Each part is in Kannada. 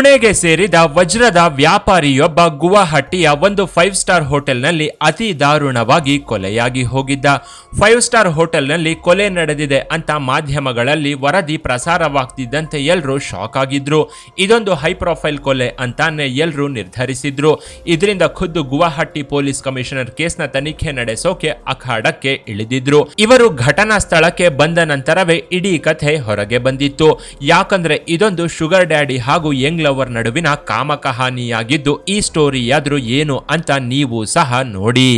ಪುಣೆಗೆ ಸೇರಿದ ವಜ್ರದ ವ್ಯಾಪಾರಿಯೊಬ್ಬ ಗುವಾಹಟಿಯ ಒಂದು ಫೈವ್ ಸ್ಟಾರ್ ಹೋಟೆಲ್ನಲ್ಲಿ ಅತಿ ದಾರುಣವಾಗಿ ಕೊಲೆಯಾಗಿ ಹೋಗಿದ್ದ. ಫೈವ್ ಸ್ಟಾರ್ ಹೋಟೆಲ್ನಲ್ಲಿ ಕೊಲೆ ನಡೆದಿದೆ ಅಂತ ಮಾಧ್ಯಮಗಳಲ್ಲಿ ವರದಿ ಪ್ರಸಾರವಾಗ್ತಿದ್ದಂತೆ ಎಲ್ಲರೂ ಶಾಕ್ ಆಗಿದ್ರು. ಇದೊಂದು ಹೈ ಪ್ರೊಫೈಲ್ ಕೊಲೆ ಅಂತಾನೆ ಎಲ್ಲರೂ ನಿರ್ಧರಿಸಿದ್ರು. ಇದರಿಂದ ಖುದ್ದು ಗುವಾಹಟಿ ಪೊಲೀಸ್ ಕಮಿಷನರ್ ಕೇಸ್ನ ತನಿಖೆ ನಡೆಸೋಕೆ ಅಖಾಡಕ್ಕೆ ಇಳಿದಿದ್ರು. ಇವರು ಘಟನಾ ಸ್ಥಳಕ್ಕೆ ಬಂದ ನಂತರವೇ ಇಡೀ ಕಥೆ ಹೊರಗೆ ಬಂದಿತ್ತು. ಯಾಕಂದ್ರೆ ಇದೊಂದು ಶುಗರ್ ಡ್ಯಾಡಿ ಹಾಗೂ ಯಂಗ್ ಲವರ್ ನಡುವಿನ ಕಾಮಕಹಾನಿಯಾಗಿದ್ದು ಈ ಸ್ಟೋರಿಯಾದ್ರೂ ಏನು ಅಂತ ನೀವು ಸಹ ನೋಡಿ.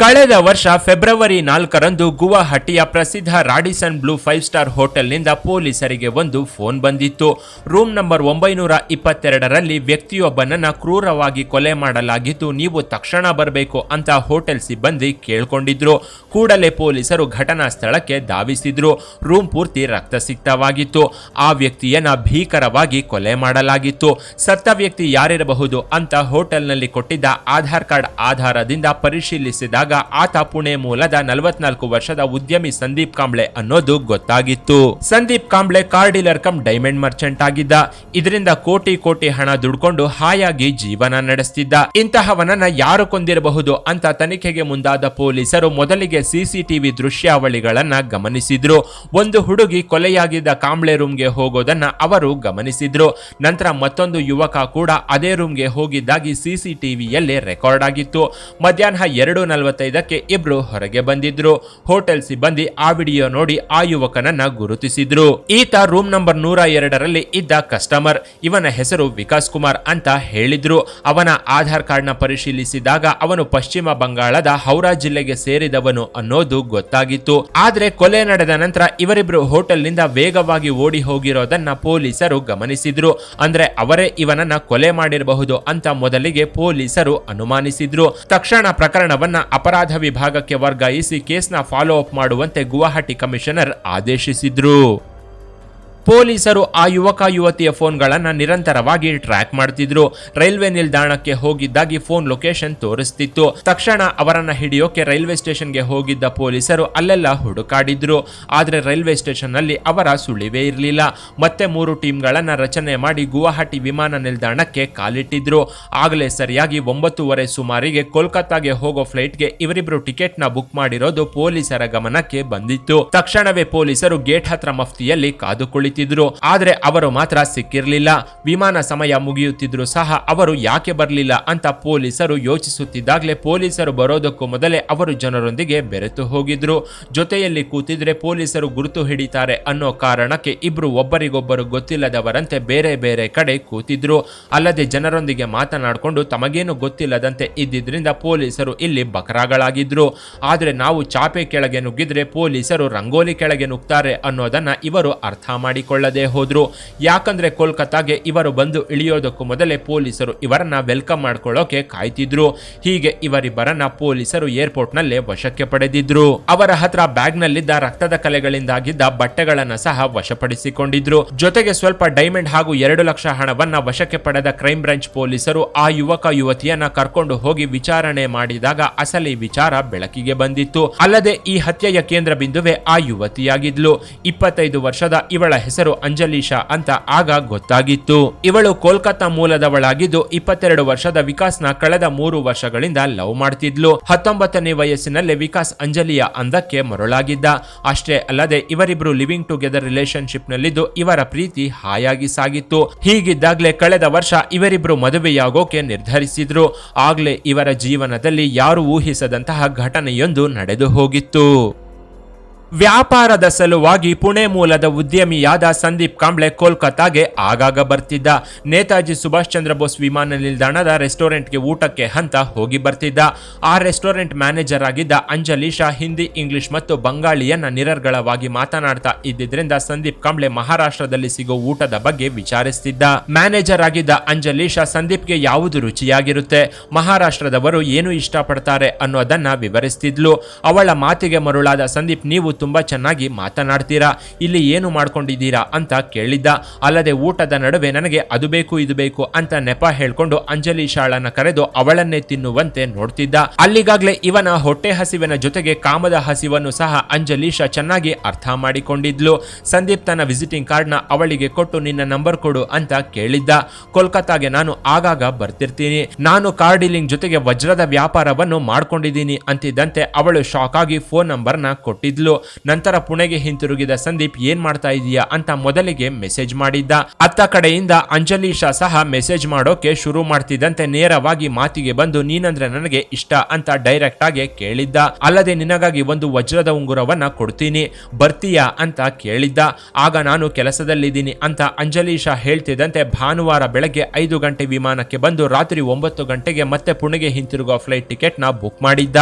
ಕಳೆದ ವರ್ಷ ಫೆಬ್ರವರಿ ನಾಲ್ಕರಂದು ಗುವಾಹಟಿಯ ಪ್ರಸಿದ್ಧ ರಾಡಿಸನ್ ಬ್ಲೂ ಫೈವ್ ಸ್ಟಾರ್ ಹೋಟೆಲ್ನಿಂದ ಪೊಲೀಸರಿಗೆ ಒಂದು ಫೋನ್ ಬಂದಿತ್ತು. ರೂಮ್ ನಂಬರ್ ಒಂಬೈನೂರ ಇಪ್ಪತ್ತೆರಡರಲ್ಲಿ ವ್ಯಕ್ತಿಯೊಬ್ಬನನ್ನ ಕ್ರೂರವಾಗಿ ಕೊಲೆ ಮಾಡಲಾಗಿದ್ದು, ನೀವು ತಕ್ಷಣ ಬರಬೇಕು ಅಂತ ಹೋಟೆಲ್ ಸಿಬ್ಬಂದಿ ಕೇಳಿಕೊಂಡಿದ್ರು. ಕೂಡಲೇ ಪೊಲೀಸರು ಘಟನಾ ಸ್ಥಳಕ್ಕೆ ಧಾವಿಸಿದ್ರು. ರೂಮ್ ಪೂರ್ತಿ ರಕ್ತಸಿಕ್ತವಾಗಿತ್ತು. ಆ ವ್ಯಕ್ತಿಯನ್ನ ಭೀಕರವಾಗಿ ಕೊಲೆ ಮಾಡಲಾಗಿತ್ತು. ಸತ್ತ ವ್ಯಕ್ತಿ ಯಾರಿರಬಹುದು ಅಂತ ಹೋಟೆಲ್ನಲ್ಲಿ ಕೊಟ್ಟಿದ್ದ ಆಧಾರ್ ಕಾರ್ಡ್ ಆಧಾರದಿಂದ ಪರಿಶೀಲಿಸಿದಾಗ ಆತ ಪುಣೆ ಮೂಲದ ನಲವತ್ನಾಲ್ಕು ವರ್ಷದ ಉದ್ಯಮಿ ಸಂದೀಪ್ ಕಾಂಬ್ಳೆ ಅನ್ನೋದು ಗೊತ್ತಾಗಿತ್ತು. Sandeep Kamble car dealer cum diamond merchant ಆಗಿದ್ದ. ಇದರಿಂದ ಕೋಟಿ ಕೋಟಿ ಹಣ ದುಡ್ಕೊಂಡು ಹಾಯಾಗಿ ಜೀವನ ನಡೆಸ್ತಿದ್ದ. ಇಂತಹವನನ್ನ ಯಾರು ಕೊಂದಿರಬಹುದು ಅಂತ ತನಿಖೆಗೆ ಮುಂದಾದ ಪೊಲೀಸರು ಮೊದಲಿಗೆ ಸಿಸಿಟಿವಿ ದೃಶ್ಯಾವಳಿಗಳನ್ನ ಗಮನಿಸಿದ್ರು. ಒಂದು ಹುಡುಗಿ ಕೊಲೆಯಾಗಿದ್ದ ಕಾಂಬ್ಳೆ ರೂಮ್ಗೆ ಹೋಗೋದನ್ನ ಅವರು ಗಮನಿಸಿದ್ರು. ನಂತರ ಮತ್ತೊಂದು ಯುವಕ ಕೂಡ ಅದೇ ರೂಮ್ಗೆ ಹೋಗಿದ್ದಾಗಿ ಸಿಸಿಟಿವಿಯಲ್ಲಿ ರೆಕಾರ್ಡ್ ಆಗಿತ್ತು. ಮಧ್ಯಾಹ್ನ ಎರಡು ನಲವತ್ತೈದಕ್ಕೆ ಇಬ್ರು ಹೊರಗೆ ಬಂದಿದ್ರು. ಹೋಟೆಲ್ ಸಿಬ್ಬಂದಿ ಆ ವಿಡಿಯೋ ನೋಡಿ ಆ ಯುವಕನನ್ನ ಗುರುತಿಸಿದ್ರು. ಈತ ರೂಮ್ ನಂಬರ್ ನೂರ ಎರಡರಲ್ಲಿ ಇದ್ದ ಕಸ್ಟಮರ್. ಇವನ ಹೆಸರು ವಿಕಾಸ್ ಕುಮಾರ್ ಅಂತ ಹೇಳಿದ್ರು. ಅವನ ಆಧಾರ್ ಕಾರ್ಡ್ನ ಪರಿಶೀಲಿಸಿದಾಗ ಅವನು ಪಶ್ಚಿಮ ಬಂಗಾಳದ ಹೌರಾ ಜಿಲ್ಲೆಗೆ ಸೇರಿದವನು ಅನ್ನೋದು ಗೊತ್ತಾಗಿತ್ತು. ಆದ್ರೆ ಕೊಲೆ ನಡೆದ ನಂತರ ಇವರಿಬ್ರು ಹೋಟೆಲ್ನಿಂದ ವೇಗವಾಗಿ ಓಡಿ ಹೋಗಿರೋದನ್ನ ಪೊಲೀಸರು ಗಮನಿಸಿದ್ರು. ಅಂದ್ರೆ ಅವರೇ ಇವನನ್ನ ಕೊಲೆ ಮಾಡಿರಬಹುದು ಅಂತ ಮೊದಲಿಗೆ ಪೊಲೀಸರು ಅನುಮಾನಿಸಿದ್ರು. ತಕ್ಷಣ ಪ್ರಕರಣವನ್ನ ಅಪರಾಧ ವಿಭಾಗಕ್ಕೆ ವರ್ಗಾಯಿಸಿ ಕೇಸ್ನ ಫಾಲೋ ಅಪ್ ಮಾಡುವಂತೆ ಗುವಾಹಟಿ ಕಮಿಷನರ್ ಆದೇಶಿಸಿದ್ರು. ಪೊಲೀಸರು ಆ ಯುವಕ ಯುವತಿಯ ಫೋನ್ಗಳನ್ನು ನಿರಂತರವಾಗಿ ಟ್ರ್ಯಾಕ್ ಮಾಡ್ತಿದ್ರು. ರೈಲ್ವೆ ನಿಲ್ದಾಣಕ್ಕೆ ಹೋಗಿದ್ದಾಗಿ ಫೋನ್ ಲೊಕೇಶನ್ ತೋರಿಸ್ತಿತ್ತು. ತಕ್ಷಣ ಅವರನ್ನ ಹಿಡಿಯೋಕೆ ರೈಲ್ವೆ ಸ್ಟೇಷನ್ಗೆ ಹೋಗಿದ್ದ ಪೊಲೀಸರು ಅಲ್ಲೆಲ್ಲ ಹುಡುಕಾಡಿದ್ರು. ಆದರೆ ರೈಲ್ವೆ ಸ್ಟೇಷನ್ನಲ್ಲಿ ಅವರ ಸುಳಿವೇ ಇರಲಿಲ್ಲ. ಮತ್ತೆ ಮೂರು ಟೀಮ್ಗಳನ್ನು ರಚನೆ ಮಾಡಿ ಗುವಾಹಟಿ ವಿಮಾನ ನಿಲ್ದಾಣಕ್ಕೆ ಕಾಲಿಟ್ಟಿದ್ರು. ಆಗಲೇ ಸರಿಯಾಗಿ ಒಂಬತ್ತೂವರೆ ಸುಮಾರಿಗೆ ಕೋಲ್ಕತ್ತಾಗೆ ಹೋಗೋ ಫ್ಲೈಟ್ಗೆ ಇವರಿಬ್ರು ಟಿಕೆಟ್ನ ಬುಕ್ ಮಾಡಿರೋದು ಪೊಲೀಸರ ಗಮನಕ್ಕೆ ಬಂದಿತ್ತು. ತಕ್ಷಣವೇ ಪೊಲೀಸರು ಗೇಟ್ ಹತ್ರ ಮಫ್ತಿಯಲ್ಲಿ ಕಾದು ಕುಳಿತಿದ್ರು ಆದರೆ ಅವರು ಮಾತ್ರ ಸಿಕ್ಕಿರಲಿಲ್ಲ. ವಿಮಾನ ಸಮಯ ಮುಗಿಯುತ್ತಿದ್ರು ಸಹ ಅವರು ಯಾಕೆ ಬರಲಿಲ್ಲ ಅಂತ ಪೊಲೀಸರು ಯೋಚಿಸುತ್ತಿದ್ದಾಗಲೇ ಪೊಲೀಸರು ಬರೋದಕ್ಕೂ ಮೊದಲೇ ಅವರು ಜನರೊಂದಿಗೆ ಬೆರೆತು ಹೋಗಿದ್ರು. ಜೊತೆಯಲ್ಲಿ ಕೂತಿದ್ರೆ ಪೊಲೀಸರು ಗುರುತು ಹಿಡಿತಾರೆ ಅನ್ನೋ ಕಾರಣಕ್ಕೆ ಇಬ್ರು ಒಬ್ಬರಿಗೊಬ್ಬರು ಗೊತ್ತಿಲ್ಲದವರಂತೆ ಬೇರೆ ಬೇರೆ ಕಡೆ ಕೂತಿದ್ರು. ಅಲ್ಲದೆ ಜನರೊಂದಿಗೆ ಮಾತನಾಡಿಕೊಂಡು ತಮಗೇನು ಗೊತ್ತಿಲ್ಲದಂತೆ ಇದ್ದಿದ್ರಿಂದ ಪೊಲೀಸರು ಇಲ್ಲಿ ಬಕರಾಗಳಾಗಿದ್ರು. ಆದರೆ ನಾವು ಚಾಪೆ ಕೆಳಗೆ ನುಗ್ಗಿದ್ರೆ ಪೊಲೀಸರು ರಂಗೋಲಿ ಕೆಳಗೆ ನುಗ್ತಾರೆ ಅನ್ನೋದನ್ನ ಇವರು ಅರ್ಥ ಮಾಡಿಕೊಳ್ಳದೆ ಹೋದ್ರು. ಯಾಕಂದ್ರೆ ಕೋಲ್ಕತ್ತಾಗೆ ಇವರು ಬಂದು ಇಳಿಯೋದಕ್ಕೂ ಮೊದಲೇ ಪೊಲೀಸರು ಇವರನ್ನ ವೆಲ್ಕಮ್ ಮಾಡ್ಕೊಳ್ಳೋಕೆ ಕಾಯ್ತಿದ್ರು. ಹೀಗೆ ಇವರಿಬ್ಬರನ್ನ ಪೊಲೀಸರು ಏರ್ಪೋರ್ಟ್ನಲ್ಲೇ ವಶಕ್ಕೆ ಪಡೆದಿದ್ರು. ಅವರ ಹತ್ರ ಬ್ಯಾಗ್ನಲ್ಲಿದ್ದ ರಕ್ತದ ಕಲೆಗಳಿಂದಾಗಿದ್ದ ಬಟ್ಟೆಗಳನ್ನ ಸಹ ವಶಪಡಿಸಿಕೊಂಡಿದ್ರು. ಜೊತೆಗೆ ಸ್ವಲ್ಪ ಡೈಮಂಡ್ ಹಾಗೂ ಎರಡು ಲಕ್ಷ ಹಣವನ್ನ ವಶಕ್ಕೆ ಪಡೆದ ಕ್ರೈಮ್ ಬ್ರಾಂಚ್ ಪೊಲೀಸರು ಆ ಯುವಕ ಯುವತಿಯನ್ನ ಕರ್ಕೊಂಡು ಹೋಗಿ ವಿಚಾರಣೆ ಮಾಡಿದಾಗ ಅಸಲಿ ವಿಚಾರ ಬೆಳಕಿಗೆ ಬಂದಿತ್ತು. ಅಲ್ಲದೆ ಈ ಹತ್ಯೆಯ ಕೇಂದ್ರ ಬಿಂದುವೆ ಆ ಯುವತಿಯಾಗಿದ್ಲು. ಇಪ್ಪತ್ತೈದು ವರ್ಷದ ಇವಳ ಹೆಸರು ಅಂಜಲೀಶಾ ಅಂತ ಆಗ ಗೊತ್ತಾಗಿತ್ತು. ಇವಳು ಕೋಲ್ಕತ್ತಾ ಮೂಲದವಳಾಗಿದ್ದು ಇಪ್ಪತ್ತೆರಡು ವರ್ಷದ ವಿಕಾಸ್ನ ಕಳೆದ ಮೂರು ವರ್ಷಗಳಿಂದ ಲವ್ ಮಾಡ್ತಿದ್ಲು. ಹತ್ತೊಂಬತ್ತನೇ ವಯಸ್ಸಿನಲ್ಲಿ ವಿಕಾಸ್ ಅಂಜಲಿಯ ಅಂದಕ್ಕೆ ಮರಳಾಗಿದ್ದ. ಅಷ್ಟೇ ಅಲ್ಲದೆ ಇವರಿಬ್ರು ಲಿವಿಂಗ್ ಟುಗೆದರ್ ರಿಲೇಶನ್ಶಿಪ್ ನಲ್ಲಿದ್ದು ಇವರ ಪ್ರೀತಿ ಹಾಯಾಗಿ ಸಾಗಿತ್ತು. ಹೀಗಿದ್ದಾಗ್ಲೇ ಕಳೆದ ವರ್ಷ ಇವರಿಬ್ರು ಮದುವೆಯಾಗೋಕೆ ನಿರ್ಧರಿಸಿದ್ರು. ಆಗ್ಲೇ ಇವರ ಜೀವನದಲ್ಲಿ ಯಾರು ಊಹಿಸದಂತಹ ಘಟನೆಯೊಂದು ನಡೆದು ಹೋಗಿತ್ತು. ವ್ಯಾಪಾರದ ಸಲುವಾಗಿ ಪುಣೆ ಮೂಲದ ಉದ್ಯಮಿಯಾದ ಸಂದೀಪ್ ಕಾಂಬ್ಳೆ ಕೋಲ್ಕತ್ತಾಗೆ ಆಗಾಗ ಬರ್ತಿದ್ದ. ನೇತಾಜಿ ಸುಭಾಷ್ ಚಂದ್ರ ಬೋಸ್ ವಿಮಾನ ನಿಲ್ದಾಣದ ರೆಸ್ಟೋರೆಂಟ್ಗೆ ಊಟಕ್ಕೆ ಹಂತ ಹೋಗಿ ಬರ್ತಿದ್ದ. ಆ ರೆಸ್ಟೋರೆಂಟ್ ಮ್ಯಾನೇಜರ್ ಆಗಿದ್ದ ಅಂಜಲಿ ಶಾ ಹಿಂದಿ, ಇಂಗ್ಲಿಷ್ ಮತ್ತು ಬಂಗಾಳಿಯನ್ನ ನಿರರ್ಗಳವಾಗಿ ಮಾತನಾಡ್ತಾ ಇದ್ದಿದ್ರಿಂದ ಸಂದೀಪ್ ಕಾಂಬ್ಳೆ ಮಹಾರಾಷ್ಟ್ರದಲ್ಲಿ ಸಿಗೋ ಊಟದ ಬಗ್ಗೆ ವಿಚಾರಿಸ್ತಿದ್ದ. ಮ್ಯಾನೇಜರ್ ಆಗಿದ್ದ ಅಂಜಲಿ ಶಾ ಸಂದೀಪ್ಗೆ ಯಾವುದು ರುಚಿಯಾಗಿರುತ್ತೆ? ಮಹಾರಾಷ್ಟ್ರದವರು ಏನು ಇಷ್ಟಪಡ್ತಾರೆ ಅನ್ನೋದನ್ನ ವಿವರಿಸ್ತಿದ್ಲು. ಅವಳ ಮಾತಿಗೆ ಮರುಳಾದ ಸಂದೀಪ್, ನೀವು ತುಂಬಾ ಚೆನ್ನಾಗಿ ಮಾತನಾಡ್ತೀರಾ? ಇಲ್ಲಿ ಏನು ಮಾಡ್ಕೊಂಡಿದ್ದೀರಾ ಅಂತ ಕೇಳಿದ್ದ. ಅಲ್ಲದೆ ಊಟದ ನಡುವೆ ನನಗೆ ಅದು ಬೇಕು, ಇದು ಬೇಕು ಅಂತ ನೆಪ ಹೇಳ್ಕೊಂಡು ಅಂಜಲಿ ಶಾಳನ್ನ ಕರೆದು ಅವಳನ್ನೇ ತಿನ್ನುವಂತೆ ನೋಡ್ತಿದ್ದ. ಅಲ್ಲಿಗಾಗಲೇ ಇವನ ಹೊಟ್ಟೆ ಹಸಿವಿನ ಜೊತೆಗೆ ಕಾಮದ ಹಸಿವನ್ನು ಸಹ ಅಂಜಲೀಶಾ ಚೆನ್ನಾಗಿ ಅರ್ಥ ಮಾಡಿಕೊಂಡಿದ್ಲು. ಸಂದೀಪ್ ತನ್ನ ವಿಸಿಟಿಂಗ್ ಕಾರ್ಡ್ನ ಅವಳಿಗೆ ಕೊಟ್ಟು ನಿನ್ನ ನಂಬರ್ ಕೊಡು ಅಂತ ಕೇಳಿದ್ದ. ಕೋಲ್ಕತ್ತಾಗೆ ನಾನು ಆಗಾಗ ಬರ್ತಿರ್ತೀನಿ. ನಾನು ಕಾರ್ ಡೀಲಿಂಗ್ ಜೊತೆಗೆ ವಜ್ರದ ವ್ಯಾಪಾರವನ್ನು ಮಾಡ್ಕೊಂಡಿದ್ದೀನಿ ಅಂತಿದ್ದಂತೆ ಅವಳು ಶಾಕ್ ಆಗಿ ಫೋನ್ ನಂಬರ್ನ ಕೊಟ್ಟಿದ್ಲು. ನಂತರ ಪುಣೆಗೆ ಹಿಂತಿರುಗಿದ ಸಂದೀಪ್ ಏನ್ ಮಾಡ್ತಾ ಇದೀಯಾ ಅಂತ ಮೊದಲಿಗೆ ಮೆಸೇಜ್ ಮಾಡಿದ್ದ. ಅತ್ತ ಕಡೆಯಿಂದ ಅಂಜಲೀಶಾ ಸಹ ಮೆಸೇಜ್ ಮಾಡೋಕೆ ಶುರು ಮಾಡ್ತಿದ್ದಂತೆ ನೇರವಾಗಿ ಮಾತಿಗೆ ಬಂದು, ನೀನಂದ್ರೆ ನನಗೆ ಇಷ್ಟ ಅಂತ ಡೈರೆಕ್ಟ್ ಆಗಿ ಕೇಳಿದ್ದ. ಅಲ್ಲದೆ ನಿನಗಾಗಿ ಒಂದು ವಜ್ರದ ಉಂಗುರವನ್ನ ಕೊಡ್ತೀನಿ, ಬರ್ತೀಯಾ ಅಂತ ಕೇಳಿದ್ದ. ಆಗ ನಾನು ಕೆಲಸದಲ್ಲಿದ್ದೀನಿ ಅಂತ ಅಂಜಲೀಶಾ ಹೇಳ್ತಿದ್ದಂತೆ ಭಾನುವಾರ ಬೆಳಗ್ಗೆ ಐದು ಗಂಟೆ ವಿಮಾನಕ್ಕೆ ಬಂದು ರಾತ್ರಿ ಒಂಬತ್ತು ಗಂಟೆಗೆ ಮತ್ತೆ ಪುಣೆಗೆ ಹಿಂತಿರುಗುವ ಫ್ಲೈಟ್ ಟಿಕೆಟ್ನ ಬುಕ್ ಮಾಡಿದ್ದ.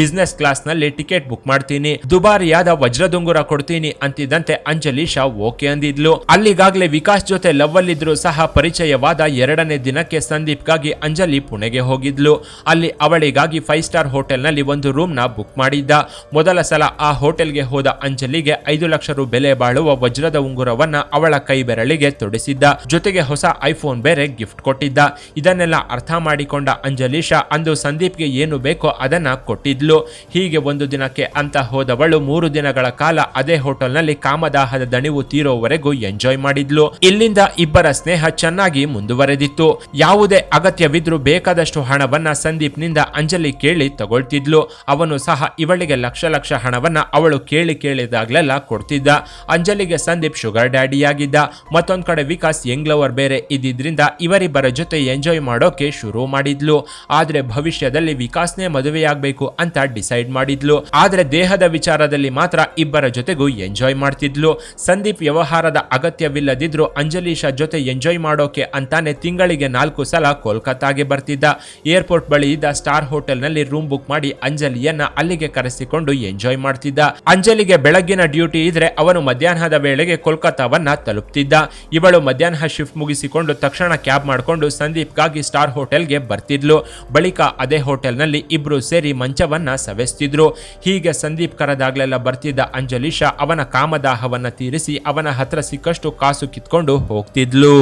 ಬಿಸ್ನೆಸ್ ಕ್ಲಾಸ್ನಲ್ಲಿ ಟಿಕೆಟ್ ಬುಕ್ ಮಾಡ್ತೀನಿ. ದುಬಾರಿಯಾದ ವಜ್ರದುಂಗುರ ಕೊಡ್ತೀನಿ ಅಂತಿದ್ದಂತೆ ಅಂಜಲೀಶಾ ಓಕೆ ಅಂದಿದ್ಲು. ಅಲ್ಲಿಗಾಗ್ಲೇ ವಿಕಾಸ್ ಜೊತೆ ಲವ್ ಅಲ್ಲಿದ್ರು ಸಹ ಪರಿಚಯವಾದ ಎರಡನೇ ದಿನಕ್ಕೆ ಸಂದೀಪ್ಗಾಗಿ ಅಂಜಲಿ ಪುಣೆಗೆ ಹೋಗಿದ್ಲು. ಅಲ್ಲಿ ಅವಳಿಗಾಗಿ ಫೈವ್ ಸ್ಟಾರ್ ಹೋಟೆಲ್ನಲ್ಲಿ ಒಂದು ರೂಮ್ನ ಬುಕ್ ಮಾಡಿದ್ದ. ಮೊದಲ ಸಲ ಆ ಹೋಟೆಲ್ಗೆ ಹೋದ ಅಂಜಲಿಗೆ ಐದು ಲಕ್ಷ ರು ಬೆಲೆ ಬಾಳುವ ವಜ್ರದ ಉಂಗುರವನ್ನ ಅವಳ ಕೈ ಬೆರಳಿಗೆ ತೊಡಿಸಿದ್ದ. ಜೊತೆಗೆ ಹೊಸ ಐಫೋನ್ ಬೇರೆ ಗಿಫ್ಟ್ ಕೊಟ್ಟಿದ್ದ. ಇದನ್ನೆಲ್ಲ ಅರ್ಥ ಮಾಡಿಕೊಂಡ ಅಂಜಲೀಶಾ ಅಂದು ಸಂದೀಪ್ಗೆ ಏನು ಬೇಕೋ ಅದನ್ನ ಕೊಟ್ಟಿದ್ಲು. ಹೀಗೆ ಒಂದು ದಿನಕ್ಕೆ ಅಂತ ಹೋದವಳು ಮೂರು ದಿನಗಳ ಕಾಲ ಅದೇ ಹೋಟೆಲ್ನಲ್ಲಿ ಕಾಮದಾಹದ ದಣಿವು ತೀರೋವರೆಗೂ ಎಂಜಾಯ್ ಮಾಡಿದ್ಲು. ಇಲ್ಲಿಂದ ಇಬ್ಬರ ಸ್ನೇಹ ಚೆನ್ನಾಗಿ ಮುಂದುವರೆದಿತ್ತು. ಯಾವುದೇ ಅಗತ್ಯವಿದ್ರೂ ಬೇಕಾದಷ್ಟು ಹಣವನ್ನ ಸಂದೀಪ್ನಿಂದ ಅಂಜಲಿ ಕೇಳಿ ತಗೊಳ್ತಿದ್ಲು. ಅವನು ಸಹ ಇವಳಿಗೆ ಲಕ್ಷ ಲಕ್ಷ ಹಣವನ್ನ ಅವಳು ಕೇಳಿ ಕೇಳಿದಾಗ್ಲೆಲ್ಲ ಕೊಡ್ತಿದ್ದ. ಅಂಜಲಿಗೆ ಸಂದೀಪ್ ಶುಗರ್ ಡ್ಯಾಡಿಯಾಗಿದ್ದ. ಮತ್ತೊಂದ್ ಕಡೆ ವಿಕಾಸ್ ಯಂಗ್ ಲವರ್ ಬೇರೆ ಇದ್ದಿದ್ರಿಂದ ಇವರಿಬ್ಬರ ಜೊತೆ ಎಂಜಾಯ್ ಮಾಡೋಕೆ ಶುರು ಮಾಡಿದ್ಲು. ಆದ್ರೆ ಭವಿಷ್ಯದಲ್ಲಿ ವಿಕಾಸ್ನೇ ಮದುವೆಯಾಗಬೇಕು ಅಂತ ಡಿಸೈಡ್ ಮಾಡಿದ್ಲು. ಆದ್ರೆ ದೇಹದ ವಿಚಾರದಲ್ಲಿ ಮಾತ್ರ ಇಬ್ಬರ ಜೊತೆಗೂ ಎಂಜಾಯ್ ಮಾಡ್ತಿದ್ಲು. ಸಂದೀಪ್ ವ್ಯವಹಾರದ ಅಗತ್ಯವಿಲ್ಲದಿದ್ರು ಅಂಜಲೀಶಾ ಜೊತೆ ಎಂಜಾಯ್ ಮಾಡೋಕೆ ಅಂತಾನೆ ತಿಂಗಳಿಗೆ ನಾಲ್ಕು ಸಲ ಕೋಲ್ಕತ್ತಾಗೆ ಬರ್ತಿದ್ದ. ಏರ್ಪೋರ್ಟ್ ಬಳಿ ಇದ್ದ ಸ್ಟಾರ್ ಹೋಟೆಲ್ನಲ್ಲಿ ರೂಮ್ ಬುಕ್ ಮಾಡಿ ಅಂಜಲಿಯನ್ನ ಅಲ್ಲಿಗೆ ಕರೆಸಿಕೊಂಡು ಎಂಜಾಯ್ ಮಾಡ್ತಿದ್ದ. ಅಂಜಲಿಗೆ ಬೆಳಗ್ಗಿನ ಡ್ಯೂಟಿ ಇದ್ರೆ ಅವನು ಮಧ್ಯಾಹ್ನದ ವೇಳೆಗೆ ಕೋಲ್ಕತ್ತಾವನ್ನ ತಲುಪ್ತಿದ್ದ. ಇವಳು ಮಧ್ಯಾಹ್ನ ಶಿಫ್ಟ್ ಮುಗಿಸಿಕೊಂಡು ತಕ್ಷಣ ಕ್ಯಾಬ್ ಮಾಡಿಕೊಂಡು ಸಂದೀಪ್ಗಾಗಿ ಸ್ಟಾರ್ ಹೋಟೆಲ್ಗೆ ಬರ್ತಿದ್ಲು. ಬಳಿಕ ಅದೇ ಹೋಟೆಲ್ನಲ್ಲಿ ಇಬ್ರು ಸೇರಿ ಮಂಚವನ್ನ ಸವೆಸ್ತಿದ್ರು. ಹೀಗೆ ಸಂದೀಪ್ ಕರೆದಾಗ್ಲೆಲ್ಲ ಬರ್ತಿದ್ದ ಅಂಜಲೀಶಾ ಅವನ ಕಾಮದಾಹವನ್ನ ತೀರಿಸಿ ಅವನ ಹತ್ರ ಸಿಕ್ಕಷ್ಟು ಕಾಸು ಕಿತ್ಕೊಂಡು ಹೋಗ್ತಿದ್ಲು.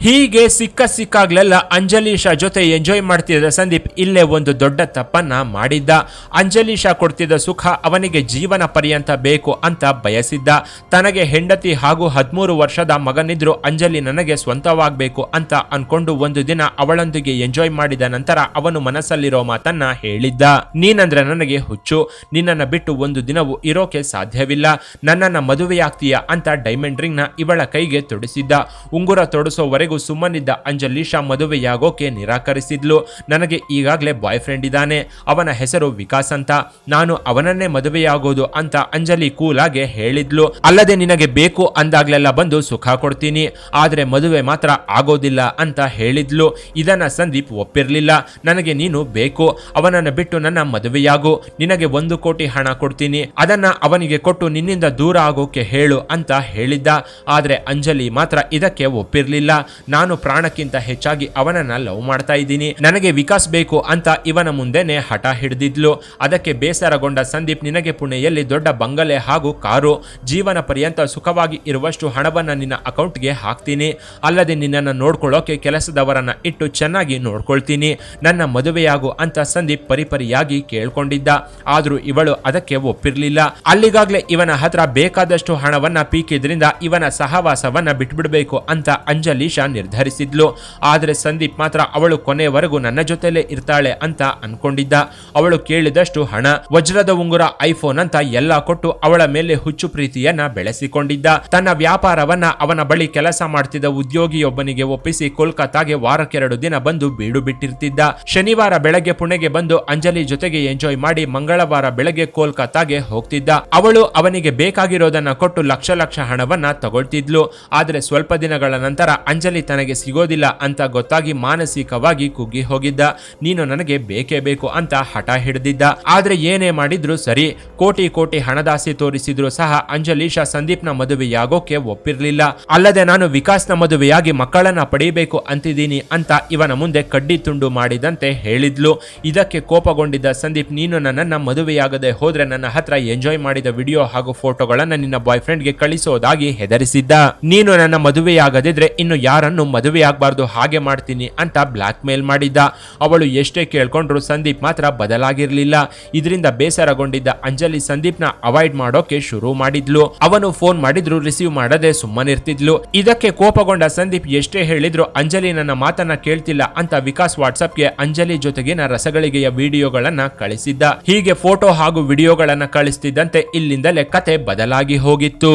ಹೀಗೆ ಸಿಕ್ಕ ಸಿಕ್ಕಾಗ್ಲೆಲ್ಲ ಅಂಜಲೀಶಾ ಜೊತೆ ಎಂಜಾಯ್ ಮಾಡ್ತಿದ್ದ ಸಂದೀಪ್ ಇಲ್ಲೇ ಒಂದು ದೊಡ್ಡ ತಪ್ಪನ್ನ ಮಾಡಿದ್ದ. ಅಂಜಲೀಶಾ ಕೊಡ್ತಿದ್ದ ಸುಖ ಅವನಿಗೆ ಜೀವನ ಪರ್ಯಂತ ಬೇಕು ಅಂತ ಬಯಸಿದ್ದ. ತನಗೆ ಹೆಂಡತಿ ಹಾಗೂ ಹದಿಮೂರು ವರ್ಷದ ಮಗನಿದ್ರು ಅಂಜಲಿ ನನಗೆ ಸ್ವಂತವಾಗಬೇಕು ಅಂತ ಅನ್ಕೊಂಡು ಒಂದು ದಿನ ಅವಳೊಂದಿಗೆ ಎಂಜಾಯ್ ಮಾಡಿದ ನಂತರ ಅವನು ಮನಸ್ಸಲ್ಲಿರೋ ಮಾತನ್ನ ಹೇಳಿದ್ದ. ನೀನಂದ್ರೆ ನನಗೆ ಹುಚ್ಚು. ನಿನ್ನನ್ನ ಬಿಟ್ಟು ಒಂದು ದಿನವೂ ಇರೋಕೆ ಸಾಧ್ಯವಿಲ್ಲ. ನನ್ನನ್ನ ಮದುವೆಯಾಗ್ತೀಯಾ ಅಂತ ಡೈಮಂಡ್ ರಿಂಗ್ನ ಇವಳ ಕೈಗೆ ತೊಡಿಸಿದ್ದ. ಉಂಗುರ ತೊಡಿಸೋವರೆಗೂ ಸುಮ್ಮನಿದ್ದ ಅಂಜಲೀಶಾ ಮದುವೆಯಾಗೋಕೆ ನಿರಾಕರಿಸಿದ್ಲು. ನನಗೆ ಈಗಾಗಲೇ ಬಾಯ್ ಫ್ರೆಂಡ್ ಇದ್ದಾನೆ. ಅವನ ಹೆಸರು ವಿಕಾಸ್ ಅಂತ. ನಾನು ಅವನನ್ನೇ ಮದುವೆಯಾಗೋದು ಅಂತ ಅಂಜಲಿ ಕೂಲಾಗೆ ಹೇಳಿದ್ಲು. ಅಲ್ಲದೆ ನಿನಗೆ ಬೇಕು ಅಂದಾಗ್ಲೆಲ್ಲ ಬಂದು ಸುಖ ಕೊಡ್ತೀನಿ. ಆದ್ರೆ ಮದುವೆ ಮಾತ್ರ ಆಗೋದಿಲ್ಲ ಅಂತ ಹೇಳಿದ್ಲು. ಇದನ್ನ ಸಂದೀಪ್ ಒಪ್ಪಿರಲಿಲ್ಲ. ನನಗೆ ನೀನು ಬೇಕು. ಅವನನ್ನು ಬಿಟ್ಟು ನನ್ನ ಮದುವೆಯಾಗು. ನಿನಗೆ ಒಂದು ಕೋಟಿ ಹಣ ಕೊಡ್ತೀನಿ. ಅದನ್ನ ಅವನಿಗೆ ಕೊಟ್ಟು ನಿನ್ನಿಂದ ದೂರ ಆಗೋಕೆ ಹೇಳು ಅಂತ ಹೇಳಿದ್ದ. ಆದ್ರೆ ಅಂಜಲಿ ಮಾತ್ರ ಇದಕ್ಕೆ ಒಪ್ಪಿರ್ಲಿಲ್ಲ. ನಾನು ಪ್ರಾಣಕ್ಕಿಂತ ಹೆಚ್ಚಾಗಿ ಅವನನ್ನ ಲವ್ ಮಾಡ್ತಾ ಇದ್ದೀನಿ. ನನಗೆ ವಿಕಾಸ್ ಬೇಕು ಅಂತ ಇವನ ಮುಂದೆನೆ ಹಠ ಹಿಡಿದಿದ್ಲು. ಅದಕ್ಕೆ ಬೇಸರಗೊಂಡ ಸಂದೀಪ್ ನಿನಗೆ ಪುಣೆಯಲ್ಲಿ ದೊಡ್ಡ ಬಂಗಲೆ ಹಾಗೂ ಕಾರು. ಜೀವನ ಪರ್ಯಂತ ಸುಖವಾಗಿ ಇರುವಷ್ಟು ಹಣವನ್ನ ನಿನ್ನ ಅಕೌಂಟ್ಗೆ ಹಾಕ್ತೀನಿ. ಅಲ್ಲದೆ ನಿನ್ನನ್ನು ನೋಡ್ಕೊಳ್ಳೋಕೆ ಕೆಲಸದವರನ್ನ ಇಟ್ಟು ಚೆನ್ನಾಗಿ ನೋಡ್ಕೊಳ್ತೀನಿ. ನನ್ನ ಮದುವೆಯಾಗು ಅಂತ ಸಂದೀಪ್ ಪರಿಪರಿಯಾಗಿ ಕೇಳ್ಕೊಂಡಿದ್ದ. ಆದ್ರೂ ಇವಳು ಅದಕ್ಕೆ ಒಪ್ಪಿರ್ಲಿಲ್ಲ. ಅಲ್ಲಿಗಾಗ್ಲೇ ಇವನ ಹತ್ರ ಬೇಕಾದಷ್ಟು ಹಣವನ್ನ ಪೀಕಿದ್ರಿಂದ ಇವನ ಸಹವಾಸವನ್ನ ಬಿಟ್ಬಿಡ್ಬೇಕು ಅಂತ ಅಂಜಲೀಶಾ ನಿರ್ಧರಿಸಿದ್ಲು. ಆದರೆ ಸಂದೀಪ್ ಮಾತ್ರ ಅವಳು ಕೊನೆವರೆಗೂ ನನ್ನ ಜೊತೆಲೇ ಇರ್ತಾಳೆ ಅಂತ ಅನ್ಕೊಂಡಿದ್ದ. ಅವಳು ಕೇಳಿದಷ್ಟು ಹಣ, ವಜ್ರದ ಉಂಗುರ, ಐಫೋನ್ ಅಂತ ಎಲ್ಲ ಕೊಟ್ಟು ಅವಳ ಮೇಲೆ ಹುಚ್ಚು ಪ್ರೀತಿಯನ್ನ ಬೆಳೆಸಿಕೊಂಡಿದ್ದ. ತನ್ನ ವ್ಯಾಪಾರವನ್ನ ಅವನ ಬಳಿ ಕೆಲಸ ಮಾಡ್ತಿದ್ದ ಉದ್ಯೋಗಿಯೊಬ್ಬನಿಗೆ ಒಪ್ಪಿಸಿ ಕೋಲ್ಕತ್ತಾಗೆ ವಾರಕ್ಕೆರಡು ದಿನ ಬಂದು ಬೀಡು ಬಿಟ್ಟಿರ್ತಿದ್ದ. ಶನಿವಾರ ಬೆಳಗ್ಗೆ ಪುಣೆಗೆ ಬಂದು ಅಂಜಲಿ ಜೊತೆಗೆ ಎಂಜಾಯ್ ಮಾಡಿ ಮಂಗಳವಾರ ಬೆಳಗ್ಗೆ ಕೋಲ್ಕತ್ತಾಗೆ ಹೋಗ್ತಿದ್ದ. ಅವಳು ಅವನಿಗೆ ಬೇಕಾಗಿರೋದನ್ನ ಕೊಟ್ಟು ಲಕ್ಷ ಲಕ್ಷ ಹಣವನ್ನ ತಗೊಳ್ತಿದ್ಲು. ಆದ್ರೆ ಸ್ವಲ್ಪ ದಿನಗಳ ನಂತರ ಅಂಜಲಿ ಅಂಜಲಿ ತನಗೆ ಸಿಗೋದಿಲ್ಲ ಅಂತ ಗೊತ್ತಾಗಿ ಮಾನಸಿಕವಾಗಿ ಕುಗ್ಗಿ ಹೋಗಿದ್ದ. ನೀನು ನನಗೆ ಬೇಕೇ ಬೇಕು ಅಂತ ಹಠ ಹಿಡಿದಿದ್ದ. ಆದ್ರೆ ಏನೇ ಮಾಡಿದ್ರು ಸರಿ. ಕೋಟಿ ಕೋಟಿ ಹಣದಾಸೆ ತೋರಿಸಿದ್ರು ಸಹ ಅಂಜಲೀಶ ಸಂದೀಪ್ನ ಮದುವೆಯಾಗೋಕೆ ಒಪ್ಪಿರ್ಲಿಲ್ಲ. ಅಲ್ಲದೆ ನಾನು ವಿಕಾಸ್ನ ಮದುವೆಯಾಗಿ ಮಕ್ಕಳನ್ನ ಪಡೆಯಬೇಕು ಅಂತಿದ್ದೀನಿ ಅಂತ ಇವನ ಮುಂದೆ ಕಡ್ಡಿ ತುಂಡು ಮಾಡಿದಂತೆ ಹೇಳಿದ್ಲು. ಇದಕ್ಕೆ ಕೋಪಗೊಂಡಿದ್ದ ಸಂದೀಪ್, ನೀನು ನನ್ನನ್ನ ಮದುವೆಯಾಗದೆ ಹೋದ್ರೆ ನನ್ನ ಹತ್ರ ಎಂಜಾಯ್ ಮಾಡಿದ ವಿಡಿಯೋ ಹಾಗೂ ಫೋಟೋಗಳನ್ನ ನಿನ್ನ ಬಾಯ್ ಫ್ರೆಂಡ್ಗೆ ಕಳಿಸೋದಾಗಿ ಹೆದರಿಸಿದ್ದ. ನೀನು ನನ್ನ ಮದುವೆಯಾಗದಿದ್ರೆ ಇನ್ನು ಯಾರನ್ನು ಮದುವೆಯಾಗಬಾರ್ದು ಹಾಗೆ ಮಾಡ್ತೀನಿ ಅಂತ ಬ್ಲ್ಯಾಕ್ ಮೇಲ್ ಮಾಡಿದ್ದ. ಅವಳು ಎಷ್ಟೇ ಕೇಳ್ಕೊಂಡ್ರು ಸಂದೀಪ್ ಮಾತ್ರ ಬದಲಾಗಿರಲಿಲ್ಲ. ಇದರಿಂದ ಬೇಸರಗೊಂಡಿದ್ದ ಅಂಜಲಿ ಸಂದೀಪ್ನ ಅವಾಯ್ಡ್ ಮಾಡೋಕೆ ಶುರು ಮಾಡಿದ್ಲು. ಅವನು ಫೋನ್ ಮಾಡಿದ್ರು ರಿಸೀವ್ ಮಾಡದೆ ಸುಮ್ಮನಿರ್ತಿದ್ಲು ಇದಕ್ಕೆ ಕೋಪಗೊಂಡ ಸಂದೀಪ್ ಎಷ್ಟೇ ಹೇಳಿದ್ರು ಅಂಜಲಿ ನನ್ನ ಮಾತನ್ನ ಕೇಳ್ತಿಲ್ಲ ಅಂತ ವಿಕಾಸ್ ವಾಟ್ಸಪ್ಗೆ ಅಂಜಲಿ ಜೊತೆಗಿನ ರಸಗಳಿಗೆಯ ವಿಡಿಯೋಗಳನ್ನ ಕಳಿಸಿದ್ದ. ಹೀಗೆ ಫೋಟೋ ಹಾಗೂ ವಿಡಿಯೋಗಳನ್ನ ಕಳಿಸ್ತಿದ್ದಂತೆ ಇಲ್ಲಿಂದಲೇ ಕತೆ ಬದಲಾಗಿ ಹೋಗಿತ್ತು.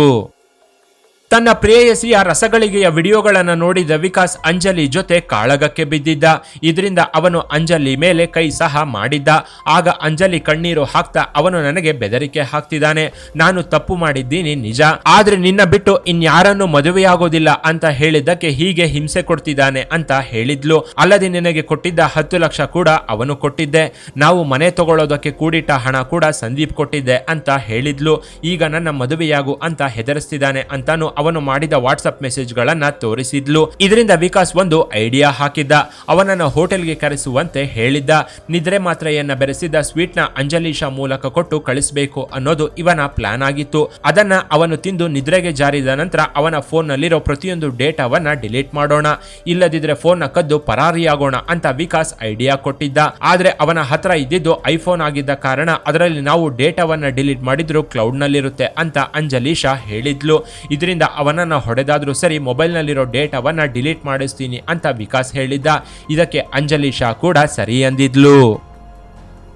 ತನ್ನ ಪ್ರೇಯಸಿಯ ರಸಗಳಿಗೆಯ ವಿಡಿಯೋಗಳನ್ನು ನೋಡಿದ ವಿಕಾಸ್ ಅಂಜಲಿ ಜೊತೆ ಕಾಳಗಕ್ಕೆ ಬಿದ್ದಿದ್ದ. ಇದರಿಂದ ಅವನು ಅಂಜಲಿ ಮೇಲೆ ಕೈ ಸಹ ಮಾಡಿದ್ದ. ಆಗ ಅಂಜಲಿ ಕಣ್ಣೀರು ಹಾಕ್ತಾ ಅವನು ನನಗೆ ಬೆದರಿಕೆ ಹಾಕ್ತಿದ್ದಾನೆ. ನಾನು ತಪ್ಪು ಮಾಡಿದ್ದೀನಿ ನಿಜ. ಆದ್ರೆ ನಿನ್ನ ಬಿಟ್ಟು ಇನ್ಯಾರನ್ನು ಮದುವೆಯಾಗೋದಿಲ್ಲ ಅಂತ ಹೇಳಿದ್ದಕ್ಕೆ ಹೀಗೆ ಹಿಂಸೆ ಕೊಡ್ತಿದ್ದಾನೆ ಅಂತ ಹೇಳಿದ್ಲು. ಅಲ್ಲದೆ ನಿನಗೆ ಕೊಟ್ಟಿದ್ದ ಹತ್ತು ಲಕ್ಷ ಕೂಡ ಅವನು ಕೊಟ್ಟಿದ್ದೆ. ನಾವು ಮನೆ ತಗೊಳ್ಳೋದಕ್ಕೆ ಕೂಡಿಟ್ಟ ಹಣ ಕೂಡ ಸಂದೀಪ್ ಕೊಟ್ಟಿದ್ದೆ ಅಂತ ಹೇಳಿದ್ಲು. ಈಗ ನನ್ನ ಮದುವೆಯಾಗು ಅಂತ ಹೆದರಿಸ್ತಿದ್ದಾನೆ ಅಂತಾನು ಅವನು ಮಾಡಿದ ವಾಟ್ಸಪ್ ಮೆಸೇಜ್ಗಳನ್ನ ತೋರಿಸಿದ್ಲು. ಇದರಿಂದ ವಿಕಾಸ್ ಒಂದು ಐಡಿಯಾ ಹಾಕಿದ್ದ. ಅವನನ್ನ ಹೋಟೆಲ್ಗೆ ಕರೆಸುವಂತೆ ಹೇಳಿದ್ದ. ನಿದ್ರೆ ಮಾತ್ರೆಯನ್ನ ಬೆರೆಸಿದ ಸ್ವೀಟ್ನ ಅಂಜಲೀಶಾ ಮೂಲಕ ಕೊಟ್ಟು ಕಳಿಸಬೇಕು ಅನ್ನೋದು ಇವನ ಪ್ಲಾನ್ ಆಗಿತ್ತು. ಅದನ್ನ ಅವನು ತಿಂದು ನಿದ್ರೆಗೆ ಜಾರಿದ ನಂತರ ಅವನ ಫೋನ್ ನಲ್ಲಿರೋ ಪ್ರತಿಯೊಂದು ಡೇಟಾವನ್ನ ಡಿಲೀಟ್ ಮಾಡೋಣ. ಇಲ್ಲದಿದ್ರೆ ಫೋನ್ನ ಕದ್ದು ಪರಾರಿಯಾಗೋಣ ಅಂತ ವಿಕಾಸ್ ಐಡಿಯಾ ಕೊಟ್ಟಿದ್ದ. ಆದ್ರೆ ಅವನ ಹತ್ರ ಇದ್ದಿದ್ದು ಐಫೋನ್ ಆಗಿದ್ದ ಕಾರಣ ಅದರಲ್ಲಿ ನಾವು ಡೇಟಾವನ್ನ ಡಿಲೀಟ್ ಮಾಡಿದ್ರು ಕ್ಲೌಡ್ ನಲ್ಲಿರುತ್ತೆ ಅಂತ ಅಂಜಲೀಶಾ ಹೇಳಿದ್ಲು. ಇದರಿಂದ ಅವನನ್ನ ಹೊಡೆದಾದರೂ ಸರಿ ಮೊಬೈಲ್ನಲ್ಲಿರೋ ಡೇಟಾವನ್ನು ಡಿಲೀಟ್ ಮಾಡಿಸ್ತೀನಿ ಅಂತ ವಿಕಾಸ್ ಹೇಳಿದ್ದ. ಇದಕ್ಕೆ ಅಂಜಲಿ ಶಾ ಕೂಡ ಸರಿ ಅಂದಿದ್ಲು.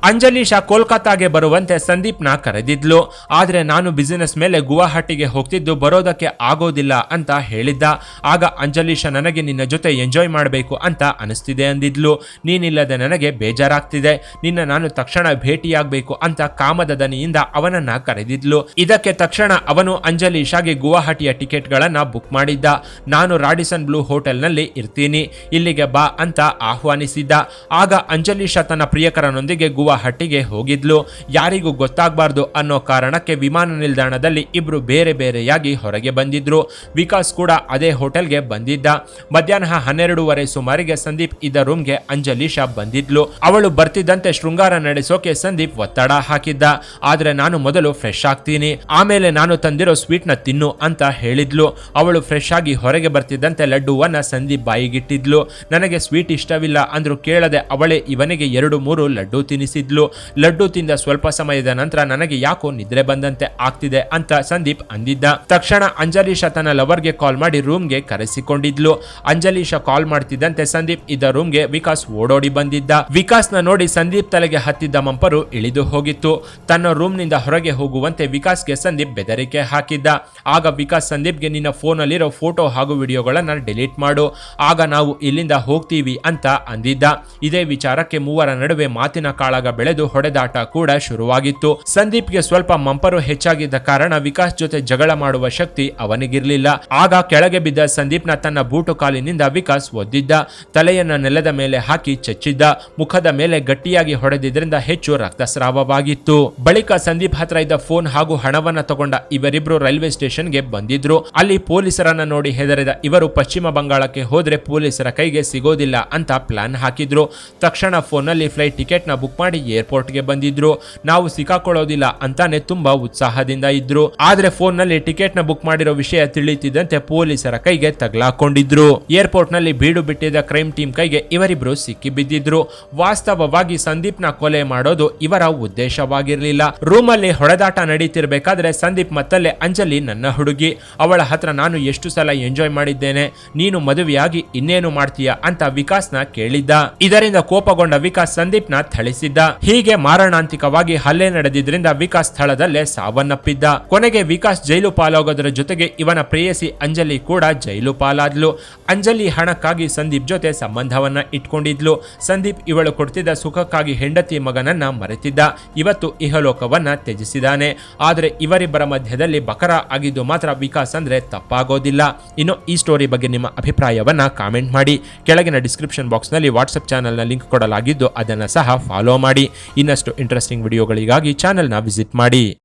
ಅಂಜಲಿ ಶಾ ಕೋಲ್ಕತ್ತಾಗೆ ಬರುವಂತೆ ಸಂದೀಪ್ನ ಕರೆದಿದ್ಲು. ಆದರೆ ನಾನು ಬಿಸಿನೆಸ್ ಮೇಲೆ ಗುವಾಹಟಿಗೆ ಹೋಗ್ತಿದ್ದು ಬರೋದಕ್ಕೆ ಆಗೋದಿಲ್ಲ ಅಂತ ಹೇಳಿದ್ದ. ಆಗ ಅಂಜಲಿ ಶಾ ನನಗೆ ನಿನ್ನ ಜೊತೆ ಎಂಜಾಯ್ ಮಾಡಬೇಕು ಅಂತ ಅನಿಸ್ತಿದೆ ಅಂದಿದ್ಲು. ನೀನಿಲ್ಲದೆ ನನಗೆ ಬೇಜಾರಾಗ್ತಿದೆ. ನಿನ್ನ ನಾನು ತಕ್ಷಣ ಭೇಟಿಯಾಗಬೇಕು ಅಂತ ಕಾಮದ ದನಿಯಿಂದ ಅವನನ್ನ ಕರೆದಿದ್ಲು. ಇದಕ್ಕೆ ತಕ್ಷಣ ಅವನು ಅಂಜಲಿ ಶಾಗೆ ಗುವಾಹಟಿಯ ಟಿಕೆಟ್ಗಳನ್ನು ಬುಕ್ ಮಾಡಿದ್ದ. ನಾನು ರಾಡಿಸನ್ ಬ್ಲೂ ಹೋಟೆಲ್ನಲ್ಲಿ ಇರ್ತೀನಿ. ಇಲ್ಲಿಗೆ ಬಾ ಅಂತ ಆಹ್ವಾನಿಸಿದ್ದ. ಆಗ ಅಂಜಲಿ ಶಾ ತನ್ನ ಪ್ರಿಯಕರನೊಂದಿಗೆ ಗುವಾಹಟಿಗೆ ಹೋಗಿದ್ಲು. ಯಾರಿಗೂ ಗೊತ್ತಾಗಬಾರ್ದು ಅನ್ನೋ ಕಾರಣಕ್ಕೆ ವಿಮಾನ ನಿಲ್ದಾಣದಲ್ಲಿ ಇಬ್ರು ಬೇರೆ ಬೇರೆಯಾಗಿ ಹೊರಗೆ ಬಂದಿದ್ರು. ವಿಕಾಸ್ ಕೂಡ ಅದೇ ಹೋಟೆಲ್ಗೆ ಬಂದಿದ್ದ. ಮಧ್ಯಾಹ್ನ ಹನ್ನೆರಡೂವರೆ ಸುಮಾರಿಗೆ ಸಂದೀಪ್ ಇದ್ದ ರೂಮ್ಗೆ ಅಂಜಲಿ ಶಾ ಬಂದಿದ್ಲು. ಅವಳು ಬರ್ತಿದ್ದಂತೆ ಶೃಂಗಾರ ನಡೆಸೋಕೆ ಸಂದೀಪ್ ಒತ್ತಡ ಹಾಕಿದ್ದ. ಆದ್ರೆ ನಾನು ಮೊದಲು ಫ್ರೆಶ್ ಆಗ್ತೀನಿ. ಆಮೇಲೆ ನಾನು ತಂದಿರೋ ಸ್ವೀಟ್ನ ತಿನ್ನು ಅಂತ ಹೇಳಿದ್ಲು. ಅವಳು ಫ್ರೆಶ್ ಆಗಿ ಹೊರಗೆ ಬರ್ತಿದ್ದಂತೆ ಲಡ್ಡುವನ್ನ ಸಂದೀಪ್ ಬಾಯಿಗಿಟ್ಟಿದ್ಲು. ನನಗೆ ಸ್ವೀಟ್ ಇಷ್ಟವಿಲ್ಲ ಅಂದ್ರು ಕೇಳದೆ ಅವಳೇ ಇವನಿಗೆ ಎರಡು ಮೂರು ಲಡ್ಡು ತಿನ್ನಿಸಿದ್ಲು. ಲಡ್ಡು ತಿಂದ ಸ್ವಲ್ಪ ಸಮಯದ ನಂತರ ನನಗೆ ಯಾಕೋ ನಿದ್ರೆ ಬಂದಂತೆ ಆಗ್ತಿದೆ ಅಂತ ಸಂದೀಪ್ ಅಂದಿದ್ದ. ತಕ್ಷಣ ಅಂಜಲೀಶ ತನ್ನ ಲವರ್ಗೆ ಕಾಲ್ ಮಾಡಿ ರೂಮ್ಗೆ ಕರೆಸಿಕೊಂಡಿದ್ಲು. ಅಂಜಲೀಶ ಕಾಲ್ ಮಾಡ್ತಿದ್ದಂತೆ ಸಂದೀಪ್ ಇದ್ದ ರೂಮ್ಗೆ ವಿಕಾಸ್ ಓಡೋಡಿ ಬಂದಿದ್ದ. ವಿಕಾಸ್ನ ನೋಡಿ ಸಂದೀಪ್ ತಲೆಗೆ ಹತ್ತಿದ್ದ ಮಂಪರು ಇಳಿದು ಹೋಗಿತ್ತು. ತನ್ನ ರೂಮ್ನಿಂದ ಹೊರಗೆ ಹೋಗುವಂತೆ ವಿಕಾಸ್ಗೆ ಸಂದೀಪ್ ಬೆದರಿಕೆ ಹಾಕಿದ್ದ. ಆಗ ವಿಕಾಸ್ ಸಂದೀಪ್ಗೆ, ನಿನ್ನ ಫೋನಲ್ಲಿರೋ ಫೋಟೋ ಹಾಗೂ ವಿಡಿಯೋಗಳನ್ನ ಡಿಲೀಟ್ ಮಾಡು. ಆಗ ನಾವು ಇಲ್ಲಿಂದ ಹೋಗ್ತೀವಿ ಅಂತ ಅಂದಿದ್ದ. ಇದೇ ವಿಚಾರಕ್ಕೆ ಮೂವರ ನಡುವೆ ಮಾತಿನ ಕಾಳಗ ಬೆಳೆದು ಹೊಡೆದಾಟ ಕೂಡ ಶುರುವಾಗಿತ್ತು. ಸಂದೀಪ್ಗೆ ಸ್ವಲ್ಪ ಮಂಪರು ಹೆಚ್ಚಾಗಿದ್ದ ಕಾರಣ ವಿಕಾಸ್ ಜೊತೆ ಜಗಳ ಮಾಡುವ ಶಕ್ತಿ ಅವನಿಗಿರಲಿಲ್ಲ. ಆಗ ಕೆಳಗೆ ಬಿದ್ದ ಸಂದೀಪ್ನ ತನ್ನ ಬೂಟು ಕಾಲಿನಿಂದ ವಿಕಾಸ್ ಒದ್ದಿದ್ದ. ತಲೆಯನ್ನ ನೆಲದ ಮೇಲೆ ಹಾಕಿ ಚಚ್ಚಿದ್ದ. ಮುಖದ ಮೇಲೆ ಗಟ್ಟಿಯಾಗಿ ಹೊಡೆದಿದ್ದರಿಂದ ಹೆಚ್ಚು ರಕ್ತಸ್ರಾವವಾಗಿತ್ತು. ಬಳಿಕ ಸಂದೀಪ್ ಹತ್ರ ಇದ್ದ ಫೋನ್ ಹಾಗೂ ಹಣವನ್ನ ತಗೊಂಡ ಇವರಿಬ್ರು ರೈಲ್ವೆ ಸ್ಟೇಷನ್ಗೆ ಬಂದಿದ್ರು. ಅಲ್ಲಿ ಪೊಲೀಸರನ್ನ ನೋಡಿ ಹೆದರಿದ ಇವರು ಪಶ್ಚಿಮ ಬಂಗಾಳಕ್ಕೆ ಹೋದ್ರೆ ಪೊಲೀಸರ ಕೈಗೆ ಸಿಗೋದಿಲ್ಲ ಅಂತ ಪ್ಲಾನ್ ಹಾಕಿದ್ರು. ತಕ್ಷಣ ಫೋನಲ್ಲಿ ಫ್ಲೈಟ್ ಟಿಕೆಟ್ನ ಬುಕ್ ಮಾಡಿ ಏರ್ಪೋರ್ಟ್ಗೆ ಬಂದಿದ್ರು. ನಾವು ಸಿಕ್ಕಾಕೊಳ್ಳೋದಿಲ್ಲ ಅಂತಾನೆ ತುಂಬಾ ಉತ್ಸಾಹದಿಂದ ಇದ್ರು. ಆದ್ರೆ ಫೋನ್ನಲ್ಲಿ ಟಿಕೆಟ್ನ ಬುಕ್ ಮಾಡಿರೋ ವಿಷಯ ತಿಳಿಯುತ್ತಿದ್ದಂತೆ ಪೊಲೀಸರ ಕೈಗೆ ತಗಲಾಕೊಂಡಿದ್ರು. ಏರ್ಪೋರ್ಟ್ನಲ್ಲಿ ಬೀಡು ಬಿಟ್ಟಿದ್ದ ಕ್ರೈಮ್ ಟೀಮ್ ಕೈಗೆ ಇವರಿಬ್ರು ಸಿಕ್ಕಿ ಬಿದ್ದಿದ್ರು ವಾಸ್ತವವಾಗಿ ಸಂದೀಪ್ನ ಕೊಲೆ ಮಾಡೋದು ಇವರ ಉದ್ದೇಶವಾಗಿರ್ಲಿಲ್ಲ. ರೂಮಲ್ಲಿ ಹೊಡೆದಾಟ ನಡೀತಿರ್ಬೇಕಾದ್ರೆ ಸಂದೀಪ್ ಮತ್ತಲ್ಲೇ ಅಂಜಲಿ ನನ್ನ ಹುಡುಗಿ. ಅವಳ ಹತ್ರ ನಾನು ಎಷ್ಟು ಸಲ ಎಂಜಾಯ್ ಮಾಡಿದ್ದೇನೆ. ನೀನು ಮದುವೆಯಾಗಿ ಇನ್ನೇನು ಮಾಡ್ತೀಯಾ ಅಂತ ವಿಕಾಸ್ನ ಕೇಳಿದ್ದ. ಇದರಿಂದ ಕೋಪಗೊಂಡ ವಿಕಾಸ್ ಸಂದೀಪ್ನ ಥಳಿಸಿದ್ದ. ಹೀಗೆ ಮಾರಣಾಂತಿಕವಾಗಿ ಹಲ್ಲೆ ನಡೆದಿದ್ದರಿಂದ ವಿಕಾಸ್ ಸ್ಥಳದಲ್ಲೇ ಸಾವನ್ನಪ್ಪಿದ್ದ. ಕೊನೆಗೆ ವಿಕಾಸ್ ಜೈಲು ಪಾಲಾಗೋದರ ಜೊತೆಗೆ ಇವನ ಪ್ರೇಯಸಿ ಅಂಜಲಿ ಕೂಡ ಜೈಲು ಪಾಲಾದ್ಲು. ಅಂಜಲಿ ಹಣಕ್ಕಾಗಿ ಸಂದೀಪ್ ಜೊತೆ ಸಂಬಂಧವನ್ನ ಇಟ್ಕೊಂಡಿದ್ಲು. ಸಂದೀಪ್ ಇವಳು ಕೊಡ್ತಿದ್ದ ಸುಖಕ್ಕಾಗಿ ಹೆಂಡತಿ ಮಗನನ್ನ ಮರೆತಿದ್ದ. ಇವತ್ತು ಇಹಲೋಕವನ್ನ ತ್ಯಜಿಸಿದಾನೆ ಆದರೆ ಇವರಿಬ್ಬರ ಮಧ್ಯದಲ್ಲಿ ಬಕರ ಆಗಿದ್ದು ಮಾತ್ರ ವಿಕಾಸ್ ಅಂದ್ರೆ ತಪ್ಪಾಗೋದಿಲ್ಲ. ಇನ್ನು ಈ ಸ್ಟೋರಿ ಬಗ್ಗೆ ನಿಮ್ಮ ಅಭಿಪ್ರಾಯವನ್ನ ಕಾಮೆಂಟ್ ಮಾಡಿ. ಕೆಳಗಿನ ಡಿಸ್ಕ್ರಿಪ್ಷನ್ ಬಾಕ್ಸ್ನಲ್ಲಿ ವಾಟ್ಸಪ್ ಚಾನಲ್ನ ಲಿಂಕ್ ಕೊಡಲಾಗಿದ್ದು ಅದನ್ನು ಸಹ ಫಾಲೋ ಮಾಡಿ ಇನ್ನಷ್ಟು ಇಂಟ್ರೆಸ್ಟಿಂಗ್ ವಿಡಿಯೋಗಳಿಗಾಗಿ ಚಾನೆಲ್ನ ವಿಸಿಟ್ ಮಾಡಿ.